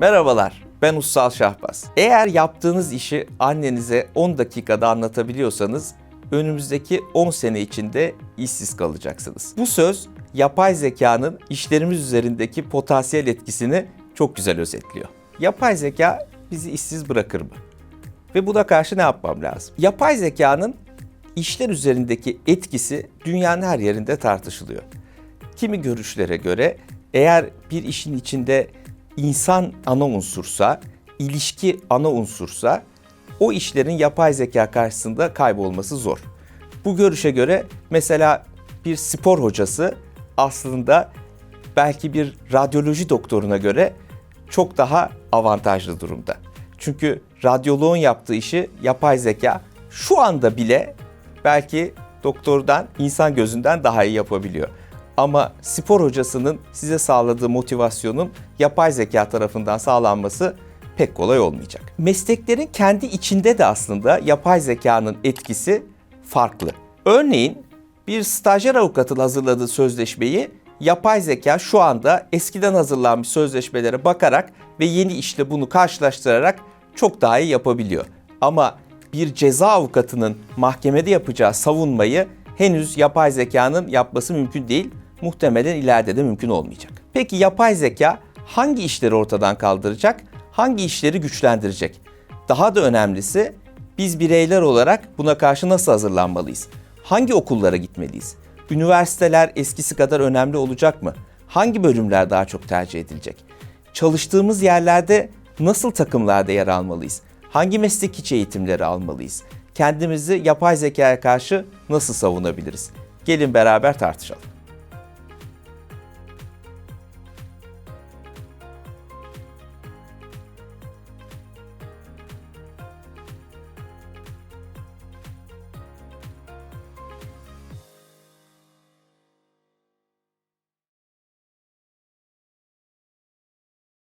Merhabalar, ben Ussal Şahbaz. Eğer yaptığınız işi annenize 10 dakikada anlatabiliyorsanız önümüzdeki 10 sene içinde işsiz kalacaksınız. Bu söz yapay zekanın işlerimiz üzerindeki potansiyel etkisini çok güzel özetliyor. Yapay zeka bizi işsiz bırakır mı? Ve buna karşı ne yapmam lazım? Yapay zekanın işler üzerindeki etkisi dünyanın her yerinde tartışılıyor. Kimi görüşlere göre eğer bir işin içinde insan ana unsursa, ilişki ana unsursa o işlerin yapay zeka karşısında kaybolması zor. Bu görüşe göre mesela bir spor hocası aslında belki bir radyoloji doktoruna göre çok daha avantajlı durumda. Çünkü radyoloğun yaptığı işi yapay zeka şu anda bile belki doktordan, insan gözünden daha iyi yapabiliyor. Ama spor hocasının size sağladığı motivasyonun yapay zeka tarafından sağlanması pek kolay olmayacak. Mesleklerin kendi içinde de aslında yapay zekanın etkisi farklı. Örneğin bir stajyer avukatın hazırladığı sözleşmeyi yapay zeka şu anda eskiden hazırlanmış sözleşmelere bakarak ve yeni işle bunu karşılaştırarak çok daha iyi yapabiliyor. Ama bir ceza avukatının mahkemede yapacağı savunmayı henüz yapay zekanın yapması mümkün değil. Muhtemelen ileride de mümkün olmayacak. Peki yapay zeka hangi işleri ortadan kaldıracak? Hangi işleri güçlendirecek? Daha da önemlisi biz bireyler olarak buna karşı nasıl hazırlanmalıyız? Hangi okullara gitmeliyiz? Üniversiteler eskisi kadar önemli olacak mı? Hangi bölümler daha çok tercih edilecek? Çalıştığımız yerlerde nasıl takımlarda yer almalıyız? Hangi meslek içi eğitimleri almalıyız? Kendimizi yapay zekaya karşı nasıl savunabiliriz? Gelin beraber tartışalım.